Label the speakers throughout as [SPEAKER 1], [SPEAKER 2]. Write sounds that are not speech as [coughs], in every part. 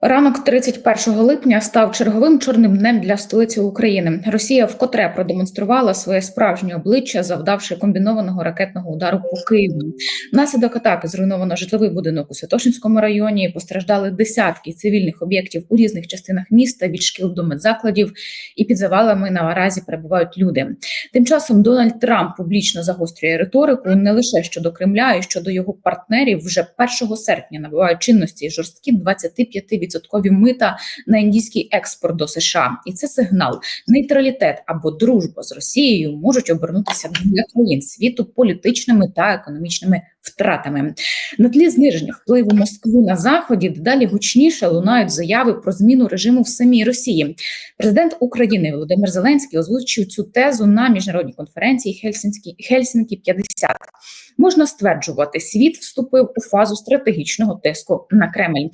[SPEAKER 1] Ранок 31 липня став черговим чорним днем для столиці України. Росія вкотре продемонструвала своє справжнє обличчя, завдавши комбінованого ракетного удару по Києву. Внаслідок атаки зруйновано житловий будинок у Святошинському районі. Постраждали десятки цивільних об'єктів у різних частинах міста від шкіл до медзакладів, і під завалами наразі перебувають люди. Тим часом Дональд Трамп публічно загострює риторику не лише щодо Кремля, і щодо його партнерів. Вже 1 серпня набувають чинності жорсткі 25% відсоткові мита на індійський експорт до США, і це сигнал. Нейтралітет або дружба з Росією можуть обернутися для країн світу політичними та економічними втратами. На тлі зниження впливу Москви на заході дедалі гучніше лунають заяви про зміну режиму в самій Росії. Президент України Володимир Зеленський озвучив цю тезу на міжнародній конференції Хельсінські Хельсінкі 50 Можна стверджувати, світ вступив у фазу стратегічного тиску на Кремль.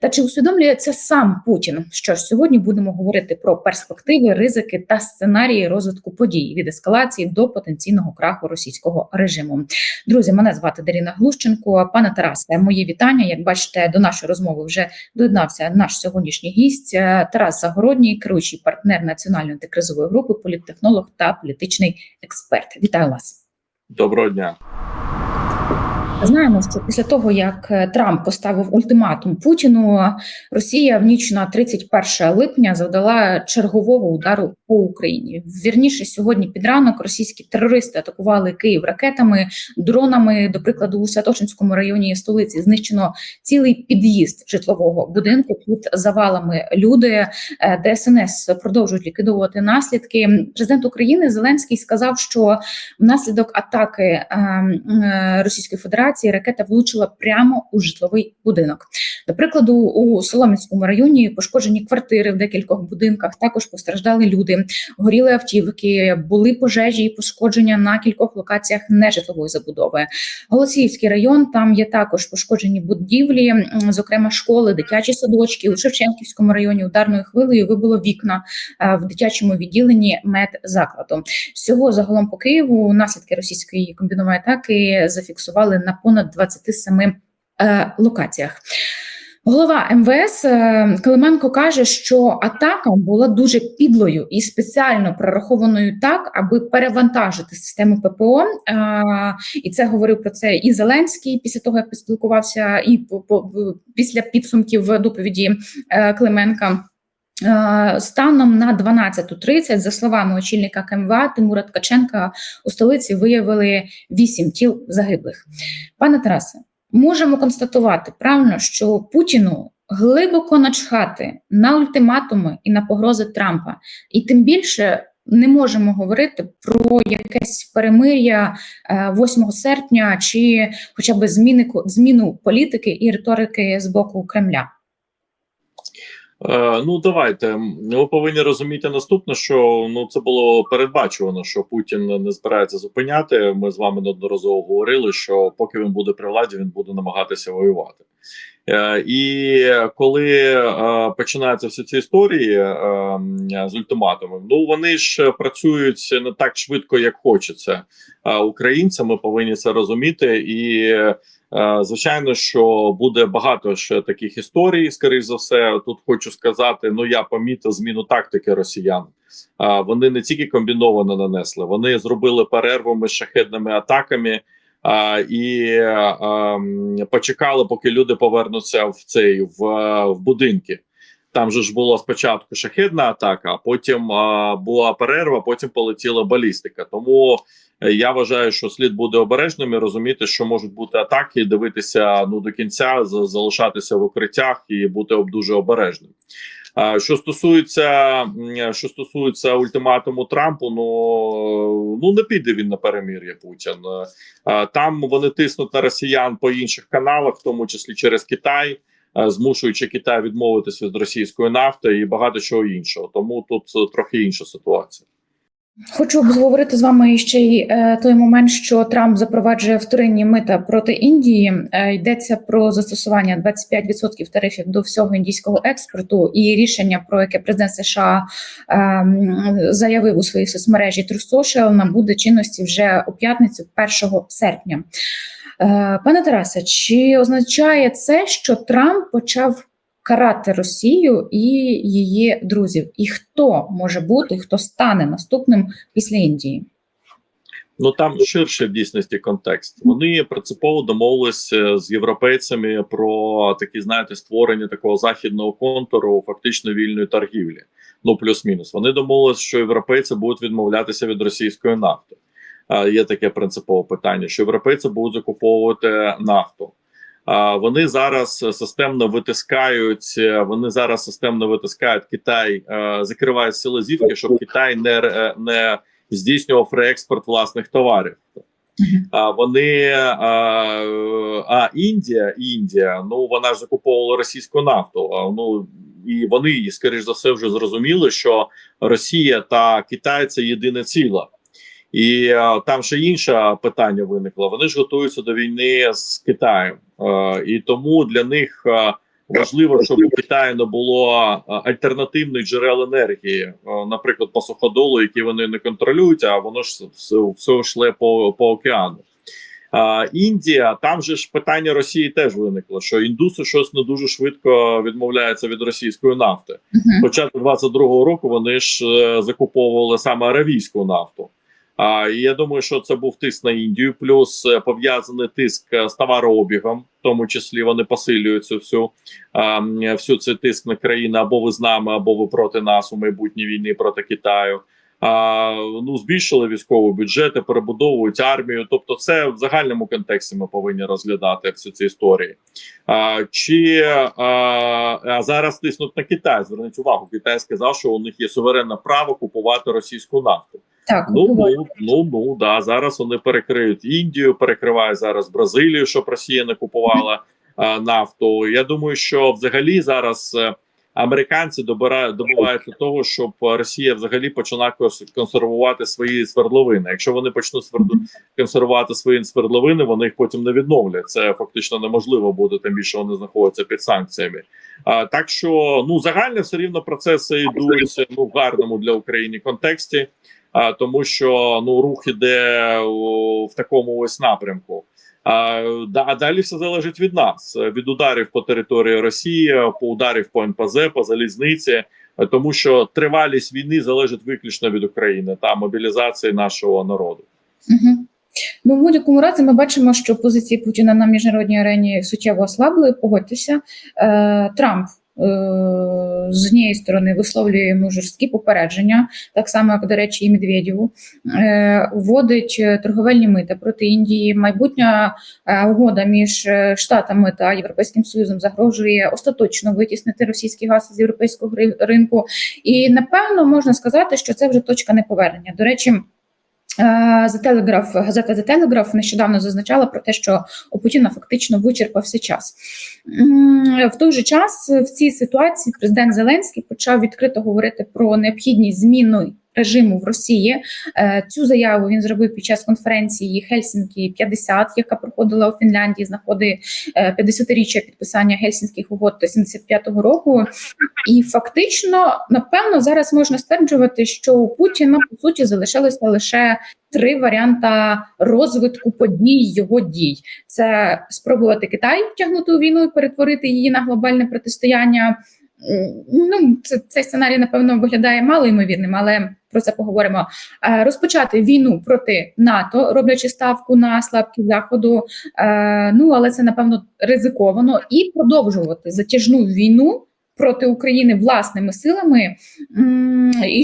[SPEAKER 1] Та чи усвідомлює це сам Путін? Що ж сьогодні будемо говорити про перспективи, ризики та сценарії розвитку подій від ескалації до потенційного краху російського режиму? Друзі, мене звати Даріна Глущенко. Пане Тарасе, мої вітання. Як бачите, до нашої розмови вже доєднався наш сьогоднішній гість е, Тарас Загородній, керуючий партнер національної антикризової групи, політтехнолог та політичний експерт. Вітаю вас.
[SPEAKER 2] Доброго дня.
[SPEAKER 1] Знаємо, що після того як е, Трамп поставив ультиматум Путіну, Росія в ніч на 31 липня завдала чергового удару по Україні. Вірніше сьогодні під ранок російські терористи атакували Київ ракетами, дронами. До прикладу, у Святошинському районі столиці знищено цілий під'їзд житлового будинку. Під завалами люди е, ДСНС продовжують ліквідовувати наслідки. Президент України Зеленський сказав, що внаслідок атаки ем, е, Російської Федерації ракета влучила прямо у житловий будинок. До прикладу, у Солом'янському районі пошкоджені квартири в декількох будинках. Також постраждали люди, горіли автівки, були пожежі і пошкодження на кількох локаціях нежитлової забудови. Голосіївський район там є також пошкоджені будівлі, зокрема школи, дитячі садочки у Шевченківському районі. Ударною хвилею вибило вікна в дитячому відділенні медзакладу. Всього загалом по Києву наслідки російської комбінованої атаки зафіксували на понад 27 е, локаціях. Голова МВС е, Клименко каже, що атака була дуже підлою і спеціально прорахованою так, аби перевантажити систему ППО. Е, і це говорив про це і Зеленський після того, як поспілкувався, і після підсумків доповіді е, Клименка. Станом на 12.30, за словами очільника КМВА Тимура Ткаченка, у столиці виявили вісім тіл загиблих. Пане Тарасе, можемо констатувати правильно, що Путіну глибоко начхати на ультиматуми і на погрози Трампа, і тим більше не можемо говорити про якесь перемир'я 8 е, серпня чи хоча б зміни зміну політики і риторики з боку Кремля.
[SPEAKER 2] Е, ну давайте ми повинні розуміти наступне, що ну це було передбачувано, що Путін не збирається зупиняти. Ми з вами неодноразово говорили, що поки він буде при владі, він буде намагатися воювати. Е, і коли е, починаються всі ці історії з ультиматумом, ну вони ж працюють не так швидко, як хочеться. Українцям ми повинні це розуміти і. Е, звичайно, що буде багато ще таких історій. Скоріш за все, тут хочу сказати: ну я помітив зміну тактики росіян. Е, вони не тільки комбіновано нанесли, вони зробили перервами шахедними атаками. А, І а, почекали, поки люди повернуться в цей в в будинки. Там же ж була спочатку шахедна атака, а потім а, була перерва, потім полетіла балістика. Тому Е, я вважаю, що слід бути обережним і розуміти, що можуть бути атаки, дивитися ну до кінця, залишатися в укриттях і бути дуже обережним. Що стосується що стосується ультиматуму Трампу, ну ну не піде він на перемір'я Путін. Там вони тиснуть на росіян по інших каналах, в тому числі через Китай, змушуючи Китай відмовитися від російської нафти і багато чого іншого. Тому тут трохи інша ситуація.
[SPEAKER 1] Хочу обговорити з вами ще й е, той момент, що Трамп запроваджує вторинні мита проти Індії. Е, йдеться про застосування 25% тарифів до всього індійського експорту, і рішення, про яке президент США е, заявив у своїй соцмережі True Social, набуде чинності вже у п'ятницю, 1 серпня. Е, пане Тарасе, чи означає це, що Трамп почав карати Росію і її друзів? І хто може бути, хто стане наступним після Індії?
[SPEAKER 2] Ну там ширше в дійсності контекст. Вони принципово домовилися з європейцями про такі, знаєте, створення такого західного контуру, фактично вільної торгівлі. Ну плюс-мінус. Вони домовилися, що європейці будуть відмовлятися від російської нафти. Є таке принципове питання: що європейці будуть закуповувати нафту. Вони зараз системно витискають. е, Вони зараз системно витискають Китай, е, закривають сили зівки, щоб Китай не, не здійснював реекспорт власних товарів. А вони а, а Індія, Індія, ну вона ж закуповувала російську нафту. А, ну і вони, скоріш за все, вже зрозуміли, що Росія та Китай це єдине ціле. І а, там ще інше питання виникло. Вони ж готуються до війни з Китаєм, Е, і тому для них е, важливо, щоб у Китаї не було е, альтернативних джерел енергії, е, наприклад, по суходолу, які вони не контролюють, а воно ж все, все йшле по, по океану. А, Індія, там же ж питання Росії теж виникло, що індуси щось не дуже швидко відмовляються від російської нафти. Хоча до 22-го року вони ж е, закуповували саме аравійську нафту. А я думаю, що це був тиск на Індію, плюс е, пов'язаний тиск е, з товарообігом, в тому числі вони посилюють цю всю, всю цей тиск на країни або ви з нами, або ви проти нас у майбутній війні проти Китаю. А, ну збільшили військові бюджети, перебудовують армію. Тобто, це в загальному контексті ми повинні розглядати всі ці історії. А, чи а, а зараз тиснуть на Китай? Зверніть увагу, Китай сказав, що у них є суверенне право купувати російську нафту.
[SPEAKER 1] Так,
[SPEAKER 2] Ну ну ну ну да зараз вони перекриють Індію, перекривають зараз Бразилію, щоб Росія не купувала а, нафту. Я думаю, що взагалі зараз е, американці добирають добиваються того, щоб Росія взагалі почала консервувати свої свердловини. Якщо вони почнуть сверду консервувати свої свердловини, вони їх потім не відновлять. Це фактично неможливо буде, тим більше вони знаходяться під санкціями. А, так що ну загально все рівно процеси йдуть ну в гарному для України контексті а, тому що ну рух іде в такому ось напрямку. А, а далі все залежить від нас, від ударів по території Росії, по ударів по НПЗ, по залізниці, тому що тривалість війни залежить виключно від України та мобілізації нашого народу.
[SPEAKER 1] Угу. Ну, в будь-якому разі ми бачимо, що позиції Путіна на міжнародній арені суттєво ослабли. Погодьтеся, е, Трамп. Е, З однієї сторони висловлює йому жорсткі попередження, так само як, до речі, і Медведєву, е, вводить е, торговельні мита проти Індії. Майбутня угода між Штатами та Європейським Союзом загрожує остаточно витіснити російський газ з європейського ринку. І напевно можна сказати, що це вже точка неповернення. До речі. За телеграф газета The Telegraph нещодавно зазначала про те, що у Путіна фактично вичерпався час. В той же час в цій ситуації президент Зеленський почав відкрито говорити про необхідність зміни режиму в Росії. Е, Цю заяву він зробив під час конференції Хельсінкі 50, яка проходила у Фінляндії з нагоди е, 50-річчя підписання Гельсінських угод 75-го року. І фактично, напевно, зараз можна стверджувати, що у Путіна по суті залишилося лише три варіанти розвитку подій його дій: це спробувати Китай втягнути у війну і перетворити її на глобальне протистояння. М, Ну, це цей сценарій, напевно, виглядає мало ймовірним, але про це поговоримо. Е, Розпочати війну проти НАТО, роблячи ставку на слабкість заходу. Е, Ну але це напевно ризиковано, і продовжувати затяжну війну проти України власними силами, і,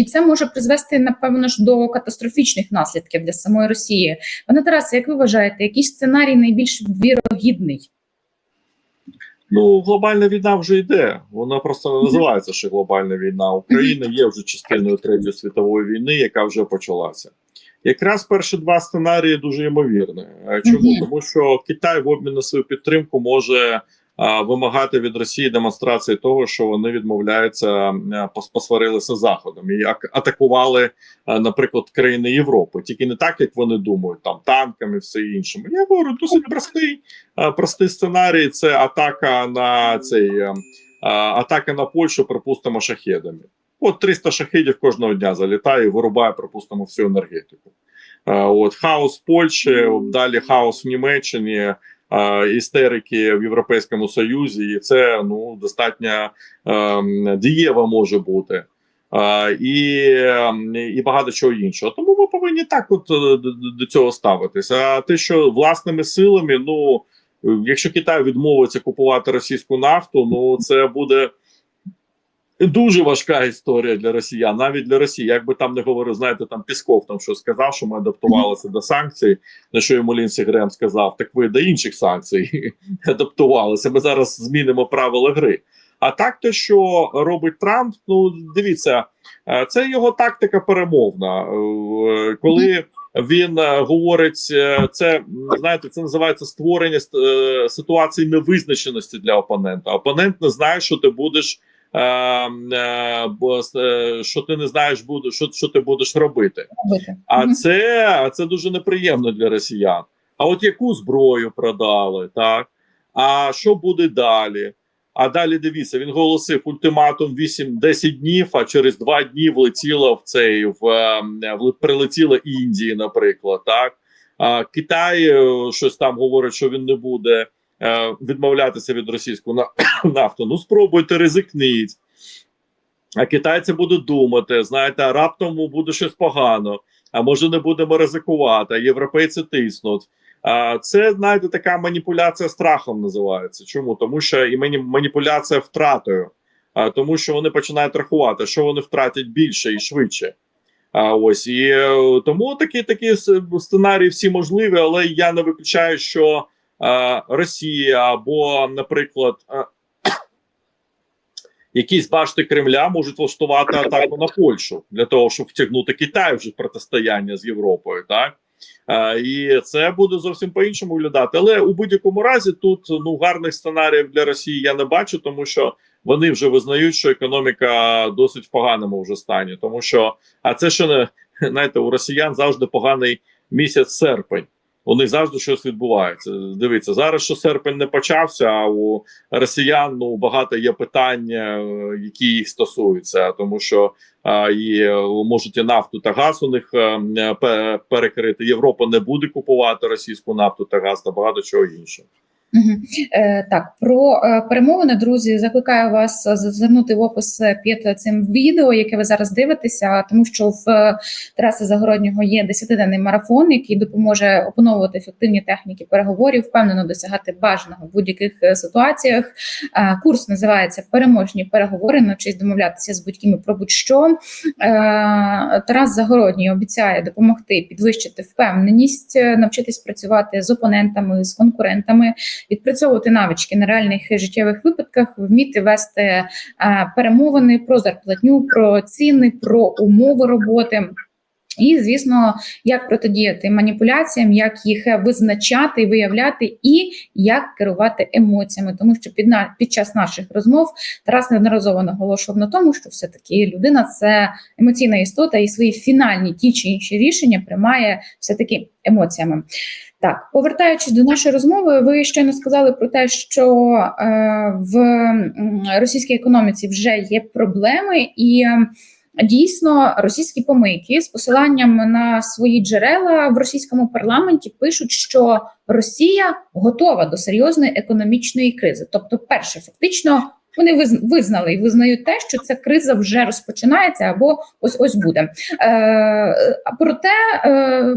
[SPEAKER 1] і це може призвести, напевно ж, до катастрофічних наслідків для самої Росії. Пане Тарасе, як ви вважаєте, який сценарій найбільш вірогідний?
[SPEAKER 2] Ну, глобальна війна вже йде. Вона просто не називається ще глобальна війна. Україна є вже частиною третьої світової війни, яка вже почалася. Якраз перші два сценарії дуже ймовірні. Чому? Тому що Китай в обмін на свою підтримку може вимагати від Росії демонстрації того, що вони відмовляються посварилися заходом і ак- атакували, наприклад, країни Європи, тільки не так, як вони думають, там танками, все інше. Я говорю, досить простий, простий сценарій. Це атака на цей атака на Польщу, припустимо, шахедами. От 300 шахедів кожного дня залітає і вирубає, припустимо, всю енергетику. От хаос Польщі, далі хаос в Німеччині. Істерики в Європейському Союзі, і це ну достатньо дієва може бути. І, ем, і багато чого іншого. Тому ми повинні так от е, до, цього ставитися. А те, що власними силами, ну якщо Китай відмовиться купувати російську нафту, ну це буде. Дуже важка історія для росіян, навіть для Росії. Як би там не говорив, знаєте, там Пісков там що сказав, що ми адаптувалися до санкцій. На що йому Лінсі Грем сказав: так ви до інших санкцій [laughs] адаптувалися. Ми зараз змінимо правила гри. А так, те, що робить Трамп, ну дивіться, е, це його тактика перемовна. Е, Коли він е, говорить, це знаєте, це називається створення ситуації невизначеності для опонента. Опонент не знає, що ти будеш. Е, е, бо, е, Що ти не знаєш, буде, що, що ти будеш робити. А це, а це дуже неприємно для росіян. А от яку зброю продали, так? А що буде далі? А далі дивіться, він голосив ультиматум 8-10 днів, а через 2 дні влетіло в цей в, е, в прилетіло Індії, наприклад. Так а Китай е, щось там говорить, що він не буде відмовлятися від російської на- [coughs] нафти. Ну спробуйте ризикніть. А китайці будуть думати: знаєте, а раптом буде щось погано, а може не будемо ризикувати, а європейці тиснуть. А це знаєте, така маніпуляція страхом називається. Чому? Тому що і мані- маніпуляція втратою, а, тому що вони починають рахувати, що вони втратять більше і швидше. А ось і е, тому такі такі сценарії всі можливі, але я не виключаю, що е, Росія або, наприклад, е, [coughs] якісь башти Кремля можуть влаштувати атаку на Польщу для того, щоб втягнути Китай вже в протистояння з Європою, так е, і це буде зовсім по-іншому виглядати. Але у будь-якому разі тут ну гарних сценаріїв для Росії я не бачу, тому що вони вже визнають, що економіка досить в поганому вже стані, тому що а це ще не [laughs] знаєте, у росіян завжди поганий місяць серпень. У них завжди щось відбувається. Дивіться, зараз що серпень не почався, а у росіян ну багато є питань, е, які їх стосуються, тому що а, і е, можуть і нафту та газ у них е, е, перекрити. Європа не буде купувати російську нафту та газ та багато чого іншого.
[SPEAKER 1] Е, так, про е, перемовини, друзі, закликаю вас зазирнути в опис під цим відео, яке ви зараз дивитеся, тому що в е, Тараса Загороднього є 10-денний марафон, який допоможе опановувати ефективні техніки переговорів, впевнено досягати бажаного в будь-яких е, ситуаціях. Е, Курс називається Переможні переговори. Навчись домовлятися з будь-ким про будь-що. Е, Тарас Загородній обіцяє допомогти підвищити впевненість, е, навчитись працювати з опонентами, з конкурентами відпрацьовувати навички на реальних життєвих випадках, вміти вести е, перемовини про зарплатню, про ціни, про умови роботи. І, звісно, як протидіяти маніпуляціям, як їх визначати виявляти, і як керувати емоціями, тому що під на під час наших розмов Тарас неодноразово наголошував на тому, що все таки людина це емоційна істота, і свої фінальні ті чи інші рішення приймає все таки емоціями. Так, повертаючись до нашої розмови, ви щойно сказали про те, що е, в російській економіці вже є проблеми, і дійсно російські помийки з посиланням на свої джерела в російському парламенті пишуть, що Росія готова до серйозної економічної кризи. Тобто, перше, фактично. Вони виз- визнали і визнають те, що ця криза вже розпочинається або ось ось буде. Е, проте е,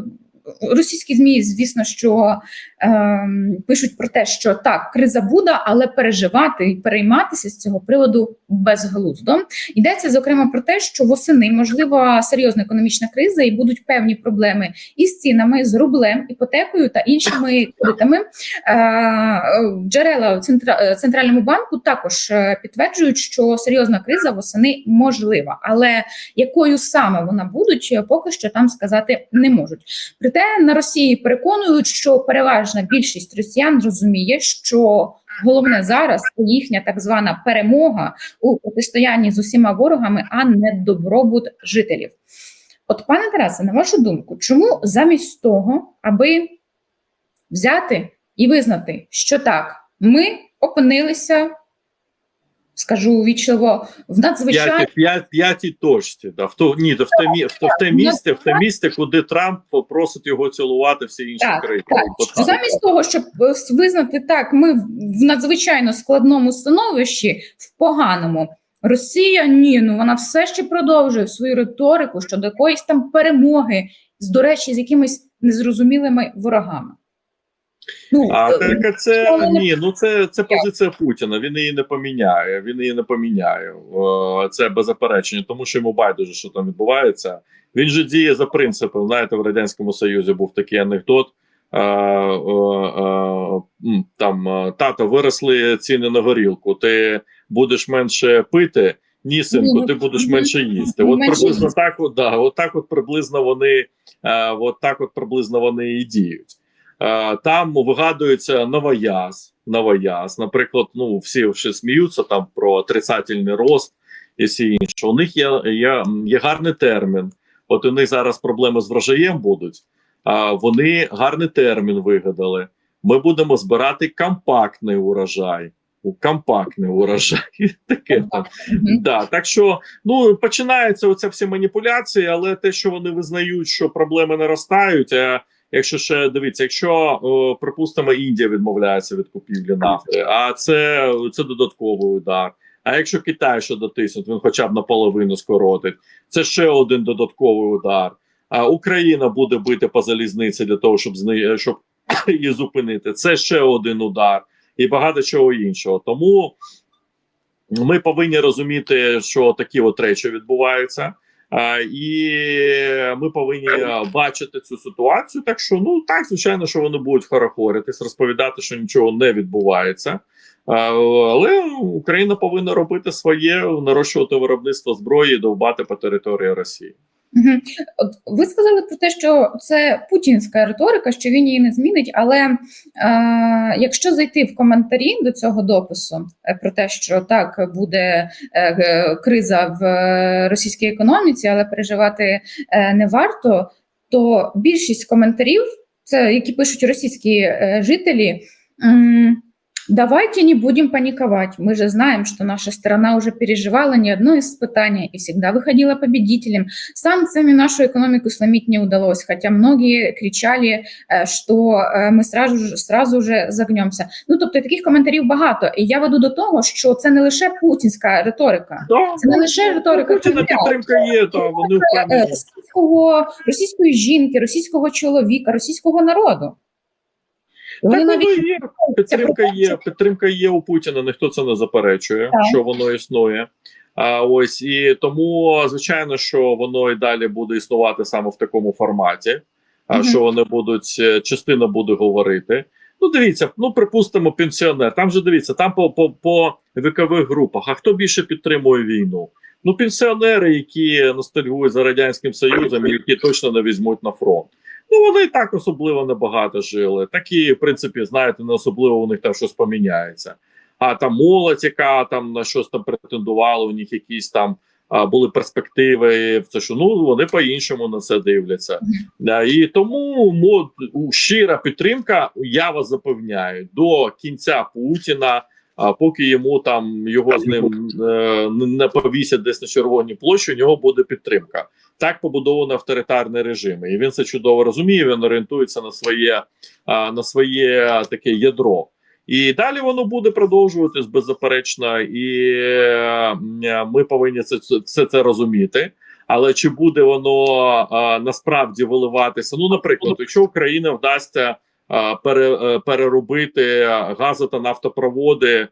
[SPEAKER 1] російські змі, звісно, що е, пишуть про те, що так, криза буде, але переживати і перейматися з цього приводу безглуздо. Йдеться зокрема про те, що восени можлива серйозна економічна криза, і будуть певні проблеми із цінами, з рублем, іпотекою та іншими кредитами. Е, Джерела центра- центральному банку також е, підтверджують, що серйозна криза восени можлива, але якою саме вона будуть, е, поки що там сказати не можуть. Проте на Росії переконують, що переважна більшість росіян розуміє, що головне зараз їхня так звана перемога у протистоянні з усіма ворогами, а не добробут жителів. От, пане Тарасе, на вашу думку, чому замість того, аби взяти і визнати, що так, ми опинилися скажу вічливо, в надзвичайно
[SPEAKER 2] п'ятій точці. Да. В то, ні, в те, в, в те місце, в те місце, куди Трамп просить його цілувати всі інші
[SPEAKER 1] Так,
[SPEAKER 2] країни.
[SPEAKER 1] Так, замість того, щоб е, визнати так, ми в надзвичайно складному становищі, в поганому. Росія ні, ну вона все ще продовжує свою риторику щодо якоїсь там перемоги, з до речі, з якимись незрозумілими ворогами. Ну,
[SPEAKER 2] А
[SPEAKER 1] е,
[SPEAKER 2] так це ні, ну це, це позиція Путіна. Він її не поміняє. Він її не поміняє. О, Це беззаперечення, тому що йому байдуже, що там відбувається. Він же діє за принципом. Знаєте, в радянському союзі був такий анекдот. е, е, е, Там е, тато виросли ціни на горілку. Ти будеш менше пити. Ні, синку, ти будеш менше їсти. От приблизно так, от, да, от так от приблизно вони, е, от так от приблизно вони і діють. Е, Там вигадується новояз. Новояз. Наприклад, ну всі вже сміються там про отрицательний рост і всі інше. У них є, є, є гарний термін. От у них зараз проблеми з врожаєм будуть. А вони гарний термін вигадали. Ми будемо збирати компактний урожай. У компактний урожай. [laughs] Таке там. Да, так що ну починаються оця всі маніпуляції, але те, що вони визнають, що проблеми наростають. А якщо ще дивіться, якщо припустимо, Індія відмовляється від купівлі нафти, а це, це додатковий удар. А якщо Китай ще дотиснуть, він хоча б наполовину скоротить, це ще один додатковий удар. А Україна буде бити по залізниці для того, щоб зни... щоб [coughs] її зупинити. Це ще один удар і багато чого іншого. Тому ми повинні розуміти, що такі от речі відбуваються. І ми повинні бачити цю ситуацію. Так що, ну так, звичайно, що вони будуть хорохоритись, розповідати, що нічого не відбувається. Але Україна повинна робити своє, нарощувати виробництво зброї, довбати по території Росії.
[SPEAKER 1] От ви сказали про те, що це путінська риторика, що він її не змінить. Але е, якщо зайти в коментарі до цього допису е, про те, що так буде е, криза в е, російській економіці, але переживати е, не варто, то більшість коментарів, це які пишуть російські е, жителі Давайте не будем паниковать. Мы же знаем, что наша страна уже переживала не одно испытание и всегда выходила победителем. Санкциями нашу экономику сломить не удалось, хотя многие кричали, е, що е, ми сразу ж сразу же загнемося. Ну тобто таких коментарів багато. І я веду до того, що це не лише путінська риторика,
[SPEAKER 2] Да,
[SPEAKER 1] це не лише риторика
[SPEAKER 2] Путіна
[SPEAKER 1] Кремля,
[SPEAKER 2] підтримка є, то вони
[SPEAKER 1] е,
[SPEAKER 2] впевнені.
[SPEAKER 1] російського російської жінки, російського чоловіка, російського народу. Вони
[SPEAKER 2] Так
[SPEAKER 1] навіть
[SPEAKER 2] є. Підтримка є. Підтримка є у Путіна. Ніхто це не заперечує,
[SPEAKER 1] Так.
[SPEAKER 2] що воно існує. А ось і тому, звичайно, що воно і далі буде існувати саме в такому форматі. А
[SPEAKER 1] Мгм.
[SPEAKER 2] що вони будуть е, частина буде говорити. Ну, дивіться, ну припустимо, пенсіонер. Там же дивіться, там по, по, по вікових групах. А хто більше підтримує війну? Ну, пенсіонери, які ностальгують за радянським союзом, які точно не візьмуть на фронт. Ну, вони і так особливо небагато жили. Такі, в принципі, знаєте, не особливо у них там щось поміняється. А там молодь, яка там на щось там претендувала, у них якісь там а, були перспективи. Це що ну вони по-іншому на це дивляться. А, і тому мо, у- щира підтримка, я вас запевняю, до кінця Путіна. А поки йому там його з ним е, не повісять десь на червоній площі, у нього буде підтримка. Так побудований авторитарний режим, і він це чудово розуміє. Він орієнтується на своє а, на своє таке ядро. І далі воно буде продовжуватись беззаперечно, і е, ми повинні це все це розуміти. Але чи буде воно а, насправді виливатися? Ну, наприклад, якщо Україна вдасться пере, е, переробити гази та нафтопроводи,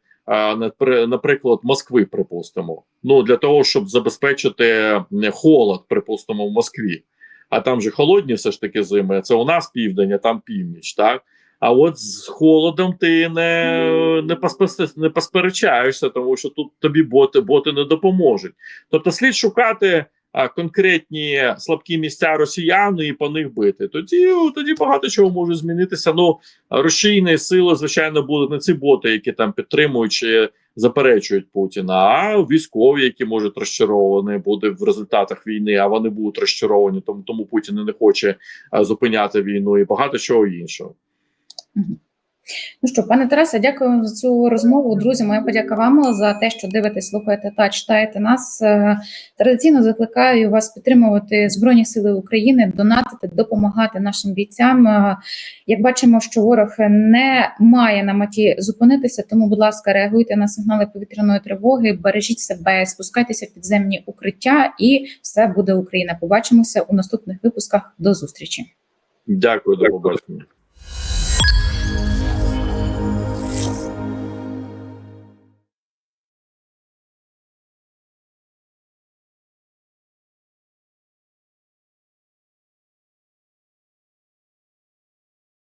[SPEAKER 2] наприклад, Москви, припустимо, ну для того, щоб забезпечити холод, припустимо, в Москві. А там же холодні все ж таки зими. Це у нас південь, а там північ, так? А от з холодом ти не, не, поспе- не посперечаєшся, тому що тут тобі боти, боти не допоможуть. Тобто слід шукати конкретні слабкі місця росіян і по них бити. Тоді, тоді багато чого може змінитися. Ну, рушійні сили, звичайно, будуть не ці боти, які там підтримують чи заперечують Путіна, а військові, які можуть розчаровані буде в результатах війни, а вони будуть розчаровані, тому тому Путін не хоче зупиняти війну і багато чого іншого.
[SPEAKER 1] Ну що, пане Тарасе, дякую вам за цю розмову. Друзі, моя подяка вам за те, що дивитесь, слухаєте та читаєте нас. Е, Традиційно закликаю вас підтримувати Збройні Сили України, донатити, допомагати нашим бійцям. Е, Як бачимо, що ворог не має на меті зупинитися, тому, будь ласка, реагуйте на сигнали повітряної тривоги, бережіть себе, спускайтеся в підземні укриття, і все буде Україна. Побачимося у наступних випусках. До зустрічі.
[SPEAKER 2] Дякую, до побачення.